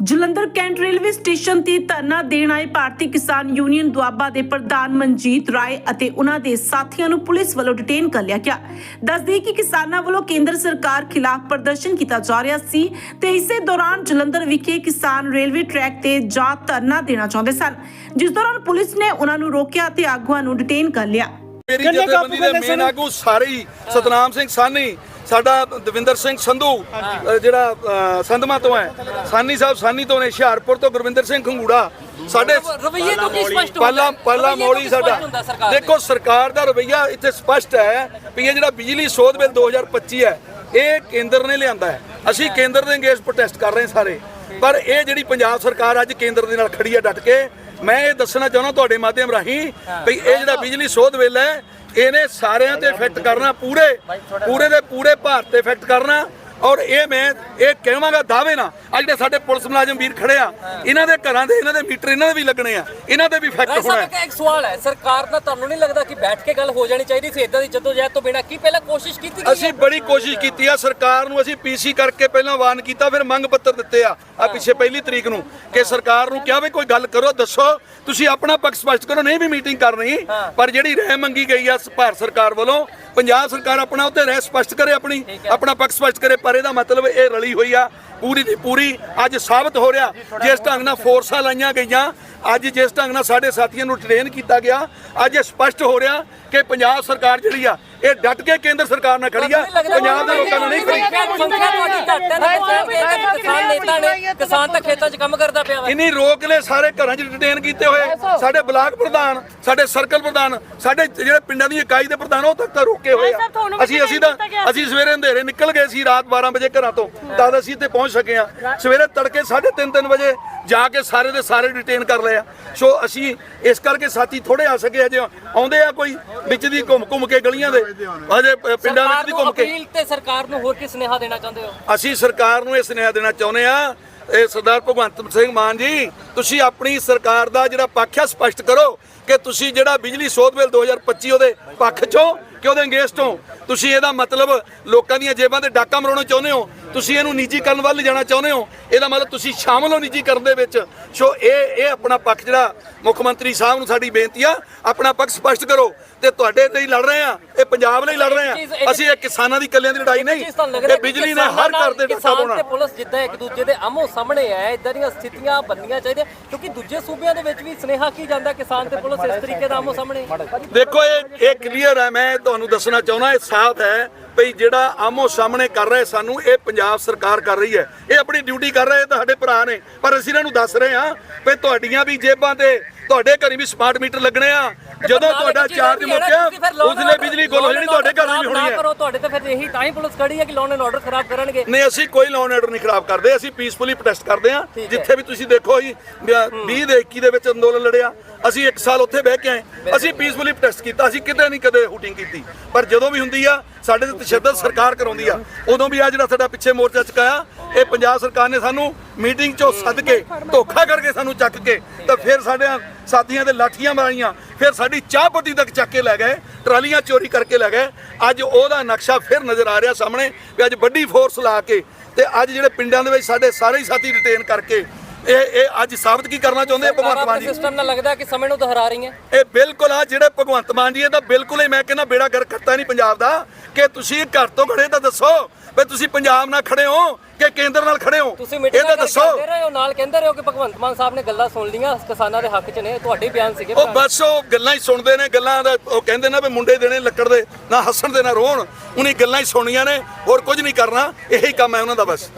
Jalandhar cantt railway station ਤੇ ਧਰਨਾ ਦੇਣ ਆਏ ਭਾਰਤੀ ਕਿਸਾਨ ਯੂਨੀਅਨ ਦੁਆਬਾ ਦੇ ਪ੍ਰਧਾਨ ਮਨਜੀਤ ਰਾਏ ਅਤੇ ਉਹਨਾਂ ਦੇ ਸਾਥੀਆਂ ਨੂੰ ਪੁਲਿਸ ਵੱਲੋਂ ਡਿਟੇਨ ਕਰ ਲਿਆ ਗਿਆ ਦੱਸਦੇ ਕਿ ਕਿਸਾਨਾਂ ਵੱਲੋਂ ਕੇਂਦਰ ਸਰਕਾਰ ਖਿਲਾਫ ਪ੍ਰਦਰਸ਼ਨ ਕੀਤਾ ਜਾ ਰਿਹਾ ਸੀ ਤੇ ਇਸੇ ਦੌਰਾਨ ਜਲੰਧਰ ਵਿਖੇ ਕਿਸਾਨ ਰੇਲਵੇ ਟਰੈਕ ਤੇ ਜਾ ਧਰਨਾ ਦੇਣਾ ਚਾਹੁੰਦੇ ਸਨ ਜਿਸ ਦੌਰਾਨ ਪੁਲਿਸ ਨੇ ਉਹਨਾਂ ਨੂੰ ਰੋਕਿਆ ਤੇ ਆਗੂਆਂ ਨੂੰ ਡਿਟੇਨ ਕਰ ਲਿਆ ਮੇਰੀ ਜਥੇਬੰਦੀ ਦੇ ਮੇਨ? ਆਗੂ ਸਾਰੇ ਹੀ ਸਤਨਾਮ ਸਿੰਘ ਸਾਨੀ ਸਾਡਾ ਦਵਿੰਦਰ ਸਿੰਘ ਸੰਧੂ ਜਿਹੜਾ ਸੰਧਮਾ ਤੋਂ ਹੈ। ਸਾਨੀ ਸਾਹਿਬ ਸਾਨੀ ਤੋਂ ਨੇ ਹੁਸ਼ਿਆਰਪੁਰ ਤੋਂ ਗੁਰਵਿੰਦਰ ਸਿੰਘ ਖੰਗੂੜਾ। ਸਾਡੇ ਰਵੱਈਏ ਤੋਂ ਕੀ ਸਪਸ਼ਟ ਹੁੰਦਾ? ਪਹਿਲਾ ਪਹਿਲਾ ਸਪਸ਼ਟ ਸਾਡਾ ਦੇਖੋ ਸਰਕਾਰ ਦਾ ਰਵਈਆ ਇੱਥੇ ਸਪਸ਼ਟ ਹੈ ਵੀ ਇਹ ਜਿਹੜਾ ਬਿਜਲੀ ਸੋਧ ਬਿੱਲ 2025 ਹੈ ਇਹ ਕੇਂਦਰ ਨੇ ਲਿਆਂਦਾ ਹੈ। ਅਸੀਂ ਕੇਂਦਰ ਦੇ ਅੰਗੇਜ ਪ੍ਰੋਟੈਸਟ ਕਰ ਰਹੇ ਹਾਂ ਸਾਰੇ। ਪਰ ਇਹ ਜਿਹੜੀ ਪੰਜਾਬ ਸਰਕਾਰ ਅੱਜ ਕੇਂਦਰ ਦੇ ਨਾਲ ਖੜੀ ਹੈ ਡਟ ਕੇ ਮੈਂ ਇਹ ਦੱਸਣਾ ਚਾਹੁੰਦਾ ਤੁਹਾਡੇ ਮਾਧਿਅਮ ਰਾਹੀਂ ਵੀ ਇਹ ਜਿਹੜਾ ਬਿਜਲੀ ਸੋਧ ਬਿੱਲ ਹੈ ਇਹਨੇ ਸਾਰਿਆਂ ਤੇ ਇਫੈਕਟ ਕਰਨਾ ਪੂਰੇ ਪੂਰੇ ਦੇ ਪੂਰੇ ਭਾਰਤ ਤੇ ਇਫੈਕਟ ਕਰਨਾ। ਔਰ ਇਹ ਮੈਂ ਇਹ ਕਹਾਂਗਾ ਦਾਅਵੇ ਨਾਲ ਆ ਜਿਹੜੇ ਸਾਡੇ ਪੁਲਿਸ ਮੁਲਾਜ਼ਮ ਵੀਰ ਖੜੇ ਆ ਇਹਨਾਂ ਦੇ ਘਰਾਂ ਦੇ ਇਹਨਾਂ ਦੇ ਮੀਟਰ ਇਹਨਾਂ ਦੇ ਵੀ ਲੱਗਣੇ ਆ ਇਹਨਾਂ ਤੇ ਵੀ ਇਫੈਕਟ ਹੋਣਾ ਹੈ ਇੱਕ ਸਵਾਲ ਹੈ ਸਰਕਾਰ ਦਾ ਤੁਹਾਨੂੰ ਨਹੀਂ ਲੱਗਦਾ ਕਿ ਬੈਠ ਕੇ ਗੱਲ ਹੋ ਜਾਣੀ ਚਾਹੀਦੀ ਸੀ ਇਦਾਂ ਦੀ ਜਦੋਜਹਿਦ ਤੋਂ ਬਿਨਾਂ ਕੀ ਪਹਿਲਾਂ ਕੋਸ਼ਿਸ਼ ਕੀਤੀ ਗਈ ਅਸੀਂ ਬੜੀ ਕੋਸ਼ਿਸ਼ ਕੀਤੀ ਆ ਸਰਕਾਰ ਨੂੰ ਅਸੀਂ ਪੀਸੀ ਕਰਕੇ ਪਹਿਲਾਂ ਵਾਰਨ ਕੀਤਾ ਫਿਰ ਮੰਗ ਪੱਤਰ ਦਿੱਤੇ ਆ ਆ ਪਿੱਛੇ ਪਹਿਲੀ ਤਰੀਕ ਨੂੰ ਕਿ ਸਰਕਾਰ ਨੂੰ ਕਿਹਾ ਵੀ ਕੋਈ ਗੱਲ ਕਰੋ ਦੱਸੋ ਤੁਸੀਂ ਆਪਣਾ ਪੱਖ ਸਪਸ਼ਟ ਕਰੋ ਨਹੀਂ ਵੀ ਮੀਟਿੰਗ ਕਰਨੀ ਪਰ ਜਿਹੜੀ ਰਹਿ ਮੰਗੀ ਗਈ ਆ ਭਾਰਤ ਸਰਕਾਰ ਵੱਲੋਂ ਪੰਜਾਬ ਸਰਕਾਰ ਆਪਣਾ ਉੱਤੇ ਰਹਿ ਸਪਸ਼ਟ ਕਰੇ ਆਪਣੀ ਆਪਣਾ ਪੱਖ ਸਪਸ਼ਟ ਕਰੇ ਪਰ ਇਹਦਾ ਮਤਲਬ ਇਹ ਰਲੀ ਹੋਈ ਆ ਪੂਰੀ ਦੀ ਪੂਰੀ ਅੱਜ ਸਾਬਤ ਹੋ ਰਿਹਾ। ਜਿਸ ਢੰਗ ਨਾਲ ਫੋਰਸਾਂ ਲਾਈਆਂ ਗਈਆਂ ਅੱਜ ਜਿਸ ਢੰਗ ਨਾਲ ਸਾਡੇ ਸਾਥੀਆਂ ਨੂੰ ਟ੍ਰੇਨ ਕੀਤਾ ਗਿਆ ਅੱਜ ਇਹ ਸਪਸ਼ਟ ਹੋ ਰਿਹਾ ਕਿ ਪੰਜਾਬ ਸਰਕਾਰ ਜਿਹੜੀ ਆ ਇਹ ਡਟ ਕੇ ਕੇਂਦਰ ਸਰਕਾਰ ਨਾਲ ਖੜੀ ਆ। ਪੰਜਾਬ ਦੇ ਲੋਕਾਂ ਨਾਲ ਨਹੀਂ ਖੜੀ। ਨਾ ਕਿਸਾਨ ਕਿਸਾਨ ਨੇਤਾ ਨੇ ਕਿਸਾਨ ਤਾਂ ਖੇਤਾਂ 'ਚ ਕੰਮ ਕਰਦਾ ਪਿਆ ਵਾ। ਇਨੀ ਰੋਕ ਲੈ ਸਾਰੇ ਘਰਾਂ 'ਚ ਡਿਟੇਨ ਕੀਤੇ ਹੋਏ। ਸਾਡੇ ਬਲਾਕ ਪ੍ਰਧਾਨ ਸਾਡੇ ਸਰਕਲ ਪ੍ਰਧਾਨ ਸਾਡੇ ਜਿਹੜੇ ਪਿੰਡਾਂ ਦੀ ਇਕਾਈ ਦੇ ਪ੍ਰਧਾਨ ਉਹ ਤੱਕ ਤਾਂ ਰੋਕੇ ਹੋਏ ਆ। ਅਸੀਂ ਅਸੀਂ ਤਾਂ ਅਸੀਂ ਸਵੇਰੇ ਅੰਧੇਰੇ ਨਿਕਲ ਗਏ ਸੀ ਰਾਤ 12 ਵਜੇ ਘਰਾਂ ਤੋਂ। ਤਦ ਅਸੀਂ ਇੱਥੇ ਪਹੁੰਚ ਸਕੇ ਆ। ਸਵੇਰੇ ਤੜਕੇ 3:30 3 ਵਜੇ ਜਾ ਕੇ ਸਾਰੇ ਦੇ ਸਾਰੇ ਡਿਟੇਨ ਕਰ ਲਏ ਆ। ਸੋ ਅਸੀਂ ਇਸ ਕਰਕੇ ਸਾਥੀ ਥੋੜੇ ਆ ਸਕੇ ਅਜੇ ਆਉਂਦੇ ਆ ਕੋਈ ਵਿੱਚ ਦੀ ਘੁੰਮ ਘੁੰਮ ਕੇ ਗਲੀਆਂ ਦੇ। ਅਜੇ ਪਿੰਡਾਂ ਵਿੱਚ ਦੀ ਨੂੰ ਘੁੰਮ ਕੇ ਅਪੀਲ ਤੇ ਸਰਕਾਰ ਨੂੰ ਹੋਰ ਕੀ ਸੁਨੇਹਾ ਦੇਣਾ ਚਾਹੁੰਦੇ ਹੋ? ਅਸੀਂ ਸਰਕਾਰ ਨੂੰ ਇਹ ਸੁਨੇਹਾ ਦੇਣਾ ਚਾਹੁੰਦੇ ਆ ਇਹ ਸਰਦਾਰ ਭਗਵੰਤ ਸਿੰਘ ਮਾਨ ਜੀ ਤੁਸੀਂ ਆਪਣੀ ਸਰਕਾਰ ਦਾ ਜਿਹੜਾ ਪੱਖ ਹੈ ਸਪਸ਼ਟ ਕਰੋ ਕਿ ਤੁਸੀਂ ਜਿਹੜਾ ਬਿਜਲੀ ਸੋਧ ਬਿੱਲ 2025 ਉਹਦੇ ਪੱਖ ਚੋਂ ਕਿ ਉਹਦੇ ਅੰਗੇਸਟ ਹੋ ਤੁਸੀਂ ਇਹਦਾ ਮਤਲਬ ਲੋਕਾਂ ਦੀਆਂ ਜੇਬਾਂ ਤੇ ਡਾਕਾ ਮਰਾਉਣਾ ਚਾਹੁੰਦੇ ਹੋ? ਤੁਸੀਂ ਇਹਨੂੰ ਨਿੱਜੀਕਰਨ ਵੱਲ ਲਿਜਾਣਾ ਚਾਹੁੰਦੇ ਹੋ? ਇਹਦਾ ਮਤਲਬ ਤੁਸੀਂ ਸ਼ਾਮਲ ਹੋ ਨਿੱਜੀਕਰਨ ਦੇ ਵਿੱਚ? ਸੋ ਇਹ ਇਹ ਆਪਣਾ ਪੱਖ ਜਿਹੜਾ ਮੁੱਖ ਮੰਤਰੀ ਸਾਹਿਬ ਨੂੰ ਸਾਡੀ ਬੇਨਤੀ ਆ ਆਪਣਾ ਪੱਖ ਸਪਸ਼ਟ ਕਰੋ ਤੇ ਤੁਹਾਡੇ ਲਈ ਲੜ ਰਹੇ ਆ ਇਹ ਪੰਜਾਬ ਲਈ ਲੜ ਰਹੇ ਆ। ਅਸੀਂ ਇਹ ਕਿਸਾਨਾਂ ਦੀ ਕੱਲਿਆਂ ਦੀ ਲੜਾਈ ਨਹੀਂ। ਇਹ ਬਿਜਲੀ ਨੇ ਹਰ ਘਰ ਦੇ ਡਾਕਾ ਪਾਉਣਾ ਤੇ ਪੁਲਿਸ ਜਿੱਦਾਂ ਇੱਕ ਦੂਜੇ ਦੇ ਆਮੋ ਸਾਹਮਣੇ ਹੈ ਇਦਾਂ ਦੀਆਂ ਸਥਿਤੀਆਂ ਬਣਨੀਆਂ ਚਾਹੀਦੀਆਂ ਕਿਉਂਕਿ ਦੂਜੇ ਸੂਬਿਆਂ ਦੇ ਵਿੱਚ ਵੀ ਸੁਨੇਹਾ ਕੀ ਜਾਂਦਾ ਕਿਸਾਨ ਤੇ ਪੁਲਿਸ ਇਸ ਤਰੀਕੇ ਦਾ ਆਮੋ ਸਾਹਮਣੇ? ਦੇਖੋ ਇਹ ਇਹ ਕਲੀਅਰ ਹੈ ਮੈਂ ਤੁਹਾਨੂੰ ਦੱਸਣਾ ਚਾਹੁੰਦਾ ਇਹ ਸਾਫ਼ ਹੈ ਭਈ ਜਿਹੜਾ ਆਮੋ ਸਾਹਮਣੇ ਕਰ ਰਹੇ ਸਾਨੂੰ ਇਹ ਪੰਜਾਬ ਸਰਕਾਰ ਕਰ ਰਹੀ ਹੈ। ਇਹ ਆਪਣੀ ਡਿਊਟੀ ਕਰ ਰਹੇ ਤੁਹਾਡੇ ਭਰਾ ਨੇ। ਪਰ ਅਸੀਂ ਇਹਨਾਂ ਨੂੰ ਦੱਸ ਰਹੇ ਹਾਂ ਭਈ ਤੁਹਾਡੀਆਂ ਵੀ ਜੇਬਾਂ ਤੇ ਤੁਹਾਡੇ ਘਰੇ ਵੀ ਸਮਾਰਟ ਮੀਟਰ ਲੱਗਣੇ ਆ। ਜਦੋਂ ਤੁਹਾਡਾ ਚਾਰਜ ਮੁੱਕਿਆ ਉਸਲੇ ਬਿਜਲੀ ਗੁੱਲ ਹੋ ਜਾਣੀ ਤੁਹਾਡੇ ਘਰ ਵੀ ਹੋਣੀ ਹੈ। ਕਰੋ ਤੁਹਾਡੇ ਤੇ ਫਿਰ ਇਹੀ ਤਾਂ ਹੀ ਪੁਲਿਸ ਖੜੀ ਹੈ ਕਿ ਲੋਨ ਐਂਡ ਆਰਡਰ ਖਰਾਬ ਕਰਨਗੇ। ਨਹੀਂ ਅਸੀਂ ਕੋਈ ਲਾਅ ਆਰਡਰ ਨਹੀਂ ਖਰਾਬ ਕਰਦੇ ਅਸੀਂ ਪੀਸਫੁਲੀ ਪ੍ਰੋਟੈਸਟ ਕਰਦੇ ਹੈ। ਜਿੱਥੇ ਵੀ ਤੁਸੀਂ ਦੇਖੋ ਜੀ 20 ਦੇ 21 ਦੇ ਵਿੱਚ ਅੰਦੋਲਨ ਲੜਿਆ ਅਸੀਂ 1 ਸਾਲ ਉੱਥੇ ਬਹਿ ਕੇ ਆਏ। ਅਸੀਂ ਪੀਸਫੁਲੀ ਪ੍ਰੋਟੈਸਟ ਕੀਤਾ। ਅਸੀਂ ਕਿਤੇ ਨਹੀਂ ਕਦੇ ਹੂਟਿੰਗ ਕੀਤੀ। ਪਰ ਜਦੋਂ ਵੀ ਹੁੰਦੀ ਆ, ਸਾਡੇ ਤੇ ਤਸ਼ੱਦਦ ਸਰਕਾਰ ਕਰਾਉਂਦੀ ਆ। ਉਦੋਂ ਵੀ ਆ ਜਿਹੜਾ ਸਾਡਾ ਪਿੱਛੇ ਮੋਰਚਾ ਚੁਕਾਇਆ ਇਹ ਪੰਜਾਬ ਸਰਕਾਰ ਨੇ ਸਾਨੂੰ ਮੀਟਿੰਗ ਚੋਂ ਸੱਦ ਕੇ, ਧੋਖਾ ਕਰਕੇ ਸਾਨੂੰ ਚੱਕ ਕੇ, ਤਾਂ ਫਿਰ ਸਾਡੇ ਸਾਥੀਆਂ ਦੇ ਲਾਠੀਆਂ ਮਾਰੀਆਂ। ਫਿਰ ਸਾਡੀ ਚਾਹ ਪੱਤੀ ਤੱਕ ਚੱਕ ਕੇ ਲੈ ਗਏ, ਟਰਾਲੀਆਂ ਚੋਰੀ ਕਰਕੇ ਲੈ ਗਏ। ਅੱਜ ਉਹਦਾ ਨਕਸ਼ਾ ਫਿਰ ਨਜ਼ਰ ਆ ਰਿਹਾ ਸਾਹਮਣੇ ਵੀ ਅੱਜ ਵੱਡੀ ਫੋਰਸ ਲਾ ਕੇ ਤੇ ਅੱਜ ਜਿਹੜੇ ਪਿੰਡਾਂ ਦੇ ਵਿੱਚ ਸਾਡੇ ਸਾਰੇ ਹੀ ਸਾਥੀ ਰਿਟੇਨ ਕਰਕੇ ਇਹ ਇਹ ਅੱਜ ਸਾਬਤ ਕੀ ਕਰਨਾ ਚਾਹੁੰਦੇ ਆ? ਭਗਵੰਤ ਮਾਨ ਜੀ। ਸਿਸਟਮ ਨਾਲ ਲੱਗਦਾ ਕਿ ਸਮੇਂ ਨੂੰ ਦੁਹਰਾ ਰਹੀਆਂ। ਇਹ ਬਿਲਕੁਲ ਆ ਜਿਹੜੇ ਭਗਵੰਤ ਮਾਨ ਜੀ ਇਹ ਤਾਂ ਬਿਲਕੁਲ ਹੀ ਮੈਂ ਕਹਿੰਦਾ ਬੇੜਾ ਗਰ ਕਰਤਾ ਨਹੀਂ ਪੰਜਾਬ ਦਾ। ਕਿ ਤੁਸੀਂ ਘਰ ਤੋਂ ਖੜੇ ਤਾਂ ਦੱਸੋ ਵੀ ਤੁਸੀਂ ਪੰਜਾਬ ਨਾਲ ਖੜੇ ਹੋ ਕਿ ਕੇਂਦਰ ਨਾਲ ਖੜੇ ਹੋ? ਤੁਸੀਂ ਇਹ ਮੀਟਿੰਗ ਤਾਂ ਦੱਸੋ। ਰਹੇ ਹੋ ਨਾਲ ਕਹਿੰਦੇ ਰਹੇ ਹੋ ਕਿ ਭਗਵੰਤ ਮਾਨ ਸਾਹਿਬ ਨੇ ਗੱਲਾਂ ਸੁਣ ਲੀਆਂ ਕਿਸਾਨਾਂ ਦੇ ਹੱਕ 'ਚ ਨੇ ਤੁਹਾਡੇ ਬਿਆਨ ਸੀਗੇ ਉਹ ਬਸ ਉਹ ਗੱਲਾਂ ਹੀ ਸੁਣਦੇ ਨੇ ਗੱਲਾਂ ਦਾ ਉਹ ਕਹਿੰਦੇ ਨੇ ਵੀ ਮੁੰਡੇ ਦੇਣੇ ਲੱਕੜ ਦੇ ਨਾ ਹੱਸਣ ਦੇ ਨਾ ਰੋਣ। ਉਹਨੀ ਗੱਲਾਂ ਹੀ ਸੁਣੀਆਂ ਨੇ ਹੋਰ ਕੁਝ ਨਹੀਂ ਕਰਨਾ। ਇਹੀ ਕੰਮ ਹੈ ਉਹਨਾਂ ਦਾ ਬਸ।